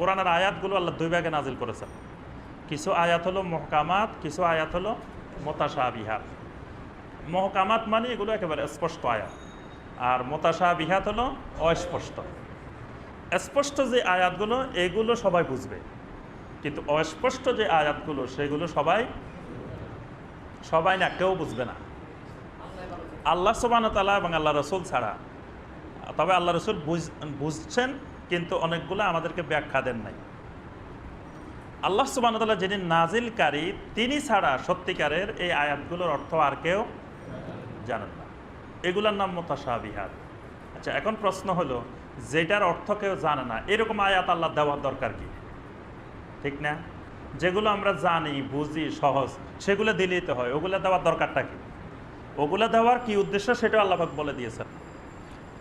কোরআনের আয়াতগুলো আল্লাহ দুই ভাগে নাজিল করেছেন। কিছু আয়াত হলো মহকামাত, কিছু আয়াত হলো মোতাশা বিহার মহকামাত মানে এগুলো একেবারে স্পষ্ট আয়াত। আর মোতাশা বিহাত হলো অস্পষ্ট। স্পষ্ট যে আয়াতগুলো, এগুলো সবাই বুঝবে। কিন্তু অস্পষ্ট যে আয়াতগুলো, সেগুলো সবাই সবাই না, কেউ বুঝবে না। আল্লাহ সুবান তালা এবং আল্লাহ রসুল ছাড়া। তবে আল্লাহ রসুল বুঝ- বুঝছেন কিন্তু অনেকগুলো আমাদেরকে ব্যাখ্যা দেন নাই। আল্লাহ সুবাহতাল্লাহ যিনি নাজিলকারী, তিনি ছাড়া সত্যিকারের এই আয়াতগুলোর অর্থ আর কেউ জানেন না। এগুলোর নাম মোতাসা বিহার আচ্ছা এখন প্রশ্ন হলো, যেটার অর্থ কেউ জানে না, এরকম আয়াত আল্লাহ দেওয়ার দরকার কি? ঠিক না? যেগুলো আমরা জানি, বুঝি, সহজ, সেগুলো দিলেই তো হয়, ওগুলো দেওয়ার দরকারটা কি? ওগুলো দেওয়ার কি উদ্দেশ্য সেটা আল্লাহাক বলে দিয়েছেন।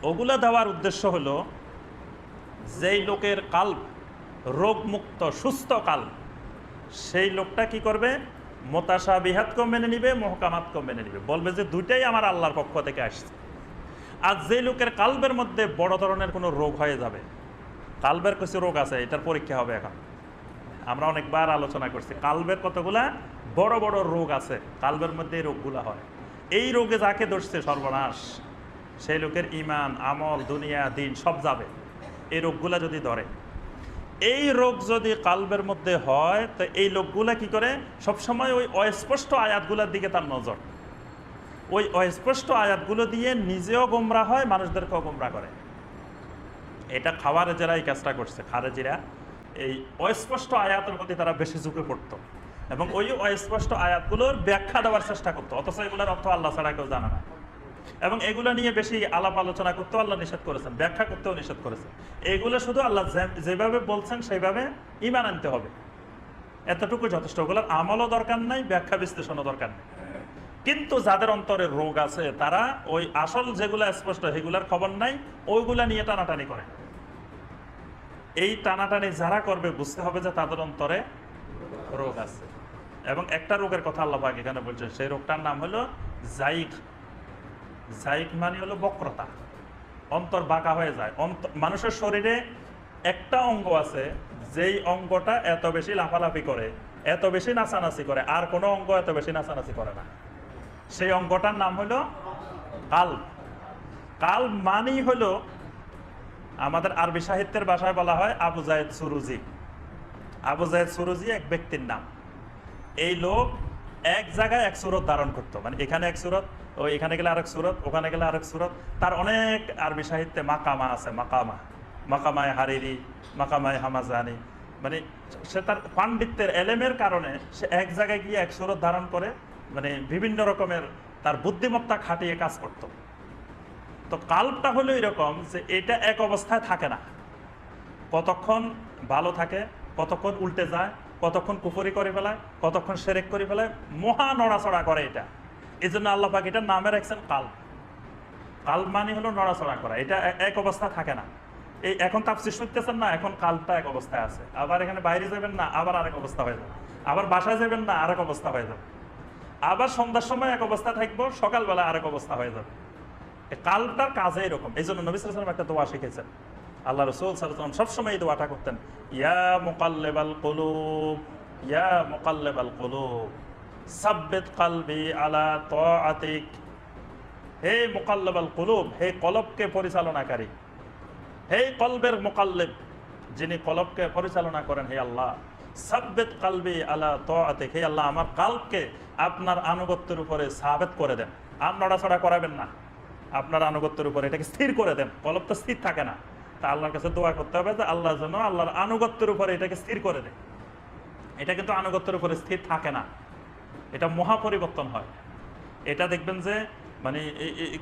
ওগুলো দেওয়ার উদ্দেশ্য হলো যেই লোকের কাল্প, রোগমুক্ত, সুস্থ কাল সেই লোকটা কি করবে? মোতাসা বিহাতকেও মেনে নিবে, মহকামাতকেও মেনে নিবে। বলবে যে দুইটাই আমার আল্লাহর পক্ষ থেকে আসছে। আর যে লোকের কালবের মধ্যে বড় ধরনের কোনো রোগ হয়ে যাবে কালবের কিছু রোগ আছে, এটার পরীক্ষা হবে এখন। আমরা অনেকবার আলোচনা করছি কালবের কতগুলা বড় বড় রোগ আছে কালবের মধ্যে এই রোগগুলা হয়। এই রোগে যাকে ধরছে সর্বনাশ, সেই লোকের ইমান, আমল, দুনিয়া, দিন সব যাবে। এই রোগগুলা যদি ধরে। এই রোগ যদি কালবের মধ্যে হয়, তো এই লোকগুলা কি করে? সবসময় ওই অস্পষ্ট আয়াতগুলোর দিকে তার নজর। ওই অস্পষ্ট আয়াতগুলো দিয়ে নিজেও গোমরা হয়, মানুষদেরকেও গোমরা করে। এটা খাওয়ারে যারা এই কাজটা করছে খারেজিরা এই অস্পষ্ট আয়াতের প্রতি তারা বেশি ঝুঁকে পড়তো। এবং ওই অস্পষ্ট আয়াতগুলোর ব্যাখ্যা দেওয়ার চেষ্টা করতো, অথচ এগুলোর অর্থ আল্লাহ ছাড়া কেউ জানা না। এবং এগুলো নিয়ে বেশি আলাপ আলোচনা করতেও আল্লাহ নিষেধ করেছেন, ব্যাখ্যা করতেও নিষেধ করেছেন। এগুলো শুধু আল্লাহ যেভাবে বলছেন সেইভাবে ইমান আনতে হবে। এতটুকু যথেষ্ট। ওগুলোর আমলও দরকার নাই, ব্যাখ্যা বিশ্লেষণও দরকার নেই। কিন্তু যাদের অন্তরে রোগ আছে, তারা ওই আসল যেগুলো স্পষ্ট, সেগুলোর খবর নাই, ওইগুলা নিয়ে টানাটানি করে। এই টানাটানি যারা করবে, বুঝতে হবে যে তাদের অন্তরে রোগ আছে। এবং একটা রোগের কথা আল্লাহ পাক এখানে বলছেন, সেই রোগটার নাম হলো জাইক জাইক মানে হলো বক্রতা। অন্তর বাঁকা হয়ে যায়। মানুষের শরীরে একটা অঙ্গ আছে, যেই অঙ্গটা এত বেশি লাফালাফি করে, এত বেশি নাচানাচি করে, আর কোনো অঙ্গ এত বেশি নাচানাচি করে না। সেই অঙ্গটার নাম হলো কাল কাল মানেই হলো, আমাদের আরবি সাহিত্যের ভাষায় বলা হয় আবু জায়েদ সুরুজি। আবু জায়েদ সুরুজি এক ব্যক্তির নাম। এই লোক এক জায়গায় এক সুরত ধারণ করতো। মানে এখানে এক সুরত, ও এখানে গেলে আরেক সুরত, ওখানে গেলে আরেক সুরত। তার অনেক আরবি সাহিত্যে মাকামা আছে, মাকামা। মাকামায় হারিরি, মাকামায় হামাজানি। মানে সে তার পাণ্ডিত্যের এলেমের কারণে সে এক জায়গায় গিয়ে এক সুরত ধারণ করে মানে বিভিন্ন রকমের তার বুদ্ধিমত্তা খাটিয়ে কাজ করতো। তো কাল্পটা হলো এরকম যে এটা এক অবস্থায় থাকে না। কতক্ষণ ভালো থাকে, কতক্ষণ উল্টে যায় কতক্ষণ কুফরি করে ফেলায়, কতক্ষণ সেরেক করে ফেলায়, মহা নড়াচড়া করে এটা। এই জন্য আল্লাহ পাক এটার নামে রাখছেন কাল। কাল মানে হলো নড়াচড়া করা। এটা এক অবস্থা থাকে না। এই এখন তাপসি শুনতেছেন না? এখন কালটা এক অবস্থায় আছে। আবার এখানে বাইরে যাবেন না, আবার আরেক অবস্থা হয়ে যাবে। আবার বাসায় যাবেন না, আরেক অবস্থা হয়ে যাবে। আবার সন্ধ্যার সময় এক অবস্থা থাকব, সকালবেলা আরেক অবস্থা হয়ে যাবে। কালটার কাজে এরকম। এই জন্য নবী সাল্লাম একটা দোয়া শিখেছেন। আল্লাহ রসুল সাল্লাম সবসময় এই দোয়াটা করতেন, ইয়া মোকাল্লেবাল কলুব, ইয়া মোকাল্লেবাল কলুব, সাব্বেত কালবি আলা ত আতিক হে মোকাল্লেবাল কলুব, হে কলবকে পরিচালনাকারী, হে কলবের মোকাল্লেব, যিনি কলবকে পরিচালনা করেন, হে আল্লাহ, সাব্বেত কালবি আলা ত আতিক হে আল্লাহ, আমার কালবকে আপনার আনুগত্যের উপরে সাবেত করে দেন। আর নড়াচড়া করাবেন না, আপনার আনুগত্যের উপরে এটাকে স্থির করে দেন, কলব তো স্থির থাকে না। তা আল্লাহর কাছে দোয়া করতে হবে যে আল্লাহ যেন আল্লাহর আনুগত্যের উপরে এটাকে স্থির করে দেয়। এটা কিন্তু আনুগত্যের উপরে স্থির থাকে না। এটা মহা পরিবর্তন হয়। এটা দেখবেন যে মানে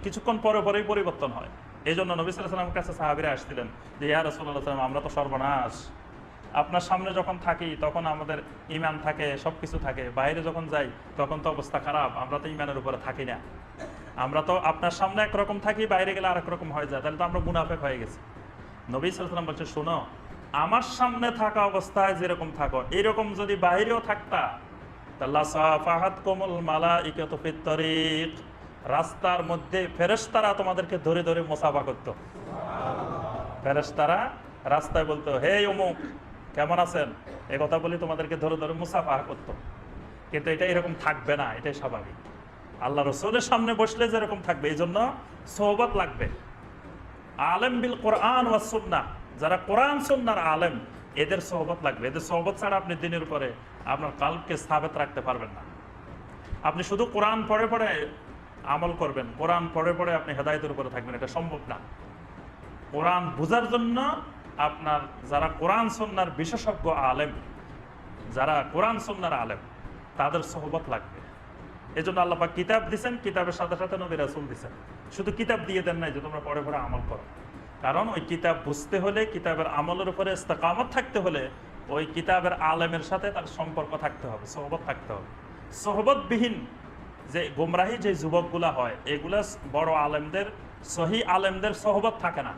কিছুক্ষণ পরে পরেই পরিবর্তন হয়। এই জন্য নবী সাল্লামের কাছে সাহাবিরা আসছিলেন যে, ইয়া সাল্লাম আমরা তো সর্বনাশ। আপনার সামনে যখন থাকি, তখন আমাদের ইমান থাকে সব কিছু থাকে। বাইরে যখন যাই, তখন তো অবস্থা খারাপ। আমরা তো ইমানের উপরে থাকি না। আমরা তো আপনার সামনে একরকম থাকি, বাইরে গেলে আরেক রকম হয়ে যায়। তাহলে তো আমরা মুনাফেক হয়ে গেছি। নবী সাল্লাম বলছে, শোনো, আমার সামনে থাকা অবস্থায় যেরকম থাকো, এরকম যদি বাইরেও থাকতা রাস্তার মধ্যে ফেরেশতারা তোমাদেরকে ধরে ধরে মোসাফা করতো। ফেরেশতারা রাস্তায় বলতো, হে অমুক, কেমন আছেন? এ কথা বলি তোমাদেরকে ধরে ধরে মুসাফাহা করতো। কিন্তু এটা এরকম থাকবে না, এটাই স্বাভাবিক। আল্লাহ রসুলের সামনে বসলে যেরকম থাকবে এই জন্য সোহবত লাগবে। আলেম বিল কোরআন ওয়া যারা কোরআন সুন্নার আলেম, এদের সোহবত লাগবে। এদের সোহবত ছাড়া আপনি দিনের পরে আপনার কালকে স্থাপিত রাখতে পারবেন না। আপনি শুধু কোরআন পড়ে পড়ে আমল করবেন, কোরআন পড়ে পড়ে আপনি হেদায়তের উপরে থাকবেন, এটা সম্ভব না। কোরআন বোঝার জন্য আপনার যারা কোরআন সন্ন্যার বিশেষজ্ঞ আলেম, যারা কোরআন সন্ন্যার আলেম, তাদের সহবত লাগবে। এই জন্য আল্লাপা কিতাব দিচ্ছেন কিতাবের সাথে সাথে নবী রাসুল দিচ্ছেন শুধু কিতাব দিয়ে দেন নাই যে তোমরা পড়ে পড়ে আমল করো। কারণ ওই কিতাব বুঝতে হলে, কিতাবের আমলের উপরে ইস্তেকামত থাকতে হলে, ওই কিতাবের আলেমের সাথে তার সম্পর্ক থাকতে হবে, সহবত থাকতে হবে। সহবতবিহীন যে গুমরাহি যে যুবকগুলা হয়, এগুলা বড় আলেমদের, সহি আলেমদের সহবত থাকে না।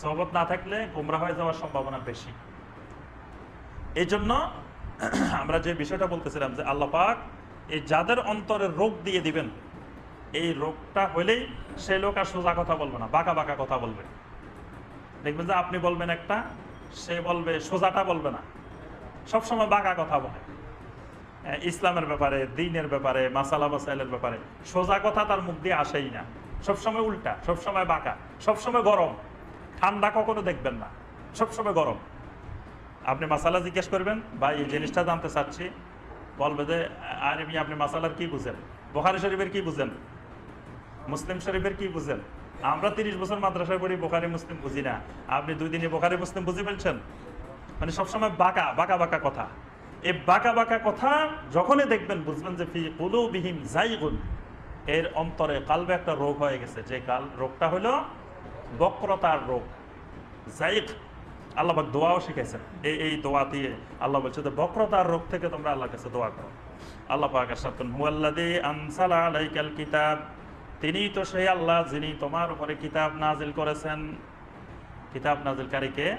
সহবত না থাকলে গুমরা হয়ে যাওয়ার সম্ভাবনা বেশি। এই জন্য আমরা যে বিষয়টা বলতেছিলাম যে আল্লাহ পাক এই যাদের অন্তরে রোগ দিয়ে দিবেন, এই রোগটা হলেই সে লোক আর সোজা কথা বলবে না, বাঁকা বাঁকা কথা বলবে। দেখবেন যে আপনি বলবেন একটা, সে বলবে, সোজাটা বলবে না। সবসময় বাঁকা কথা বলে। ইসলামের ব্যাপারে, দিনের ব্যাপারে, মাসালা মাসাইলের ব্যাপারে, সোজা কথা তার মুখ দিয়ে আসেই না। সবসময় উল্টা, সবসময় বাঁকা, সবসময় গরম। ঠান্ডা কখনো দেখবেন না, সবসময় গরম। আপনি মাসালা জিজ্ঞেস করবেন বা এই জিনিসটা জানতে চাচ্ছি। বলবে যে আর এমনি আপনি মাসালার কি বুঝেন? বোখারি শরীফের কি বুঝেন? মুসলিম শরীফের কি বুঝেন? আমরা তিরিশ বছর মাদ্রাসায় পড়ি, বোখারি, মুসলিম বুঝি না। আপনি দুই দিনে বোখারি, মুসলিম বুঝে ফেলছেন? মানে সবসময় বাঁকা বাঁকা বাঁকা কথা। এই বাঁকা বাঁকা কথা যখনই দেখবেন, বুঝবেন যে, ফি কুলুবিহিম জাইগুন এর অন্তরে কালবে একটা রোগ হয়ে গেছে। যে কাল রোগটা হলো বক্রতার রোগ। জাইক আল্লাহ পাক দোয়াও শিখেছেন এই এই দোয়া দিয়ে আল্লাহ বলছে যে, বক্রতার রোগ থেকে তোমরা আল্লাহর কাছে দোয়া করো। আল্লাহ পাক কিতাব। তিনিই তো সেই আল্লাহ যিনি তোমার উপরে কিতাব নাজিল করেছেন। কিতাব নাজিলকারীকে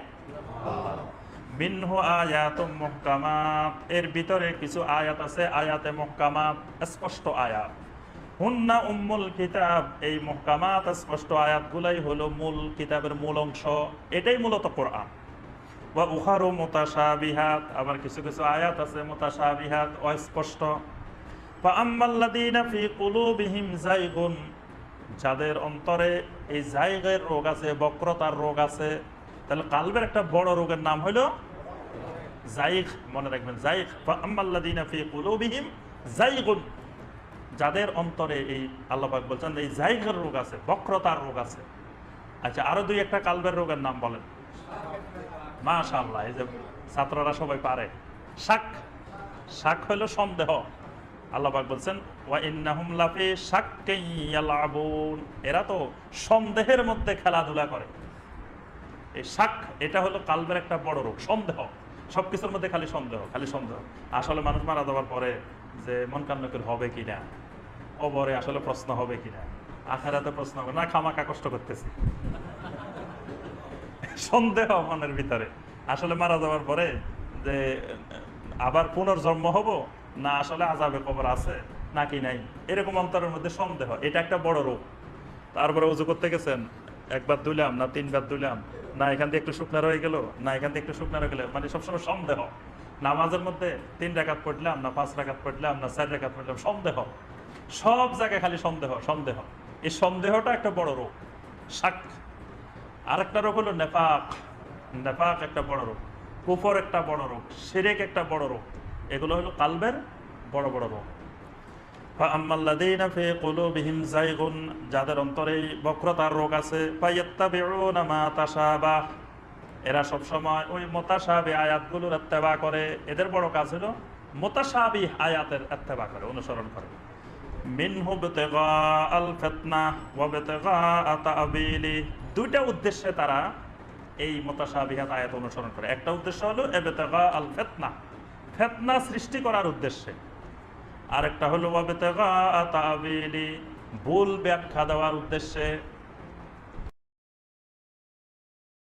মিনহু আয়াতুম মুহকামাত। এর ভিতরে কিছু আয়াত আছে, আয়াতে মুহকামাত, স্পষ্ট আয়াত। হুন্না উম্মুল কিতাব। এই মুহকামাত, স্পষ্ট আয়াতগুলাই হলো মূল কিতাবের মূল অংশ। এটাই মূলত কোরআন। বা উহারু মুতাশাবিহাত, আবার কিছু কিছু আয়াত আছে মুতাশাবিহাত, অস্পষ্ট। বা আম্মাল্লাযীনা ফি কুলুবিহিম জাইগুন যাদের অন্তরে এই জায়গের রোগ আছে, বক্রতার রোগ আছে, তাহলে কালবের একটা বড় রোগের নাম হলো জাইগ মনে রাখবেন জাইগ বা আম্মাল্লাযীনা ফি কুলুবিহিম জাইগুন যাদের অন্তরে এই আল্লাপাক বলছেন এই জায়গার রোগ আছে, বক্রতার রোগ আছে। আচ্ছা আরও দুই একটা কালবের রোগের নাম বলেন। মাশাআল্লাহ, এই যে ছাত্ররা সবাই পারে। শাক শাক হলো সন্দেহ। আল্লাপাক বলছেন, ওয়া ইন্নাহুম লাফি এরা তো সন্দেহের মধ্যে খেলাধুলা করে। এই শাক, এটা হলো কালবের একটা বড় রোগ, সন্দেহ। সবকিছুর মধ্যে খালি সন্দেহ খালি সন্দেহ। আসলে মানুষ মারা যাওয়ার পরে যে মন কান্নকের হবে কিনা, অবরে আসলে প্রশ্ন হবে কিনা, আখারাতে প্রশ্ন হবে, না খামাকা কষ্ট করতেছি। সন্দেহ মনের ভিতরে। আসলে মারা যাওয়ার পরে যে, আবার পুনর্জন্ম হব, না আসলে আজাবে কবর আছে, নাকি নাই, এরকম অন্তরের মধ্যে সন্দেহ, এটা একটা বড় রোগ। তারপরে উজু করতে গেছেন একবার দুলাম না তিনবার দুলাম না এখান দিয়ে একটু শুকনা রয়ে গেল, না এখান দিয়ে একটু শুকনা রয়ে গেল মানে সবসময় সন্দেহ। নামাজের মধ্যে তিন রাকাত পড়লাম, না পাঁচ রাকাত পড়লাম, না চার রাকাত পড়লাম, সন্দেহ। সব জায়গায় খালি সন্দেহ সন্দেহ। এই সন্দেহটা একটা বড় রোগ। শাক আরেকটা রোগ হলো নেফাক। নেফাক একটা বড় রোগ। কুফর একটা বড় রোগ। সেরেক একটা বড় রোগ। এগুলো হলো কালবের বড় বড় রোগ। যাদের অন্তরে বক্রতার রোগ আছে এরা সব সময় ওই মোতাশাবি আয়াতগুলোর ইত্তেবা করে। এদের বড় কাজ হলো মোতাশাবি আয়াতের ইত্তেবা করে, অনুসরণ করে। মিনহু বিতিগা আল ফিতনা ওয়া বিতিগা তা'বিলি দুইটা উদ্দেশ্যে তারা এই মোতাশাবিহাত আয়াত অনুসরণ করে। একটা উদ্দেশ্য হলো এবেতগা আল ফেতনা। ফেতনা সৃষ্টি করার উদ্দেশ্যে। আরেকটা হলো ভুল ব্যাখ্যা দেওয়ার উদ্দেশ্যে।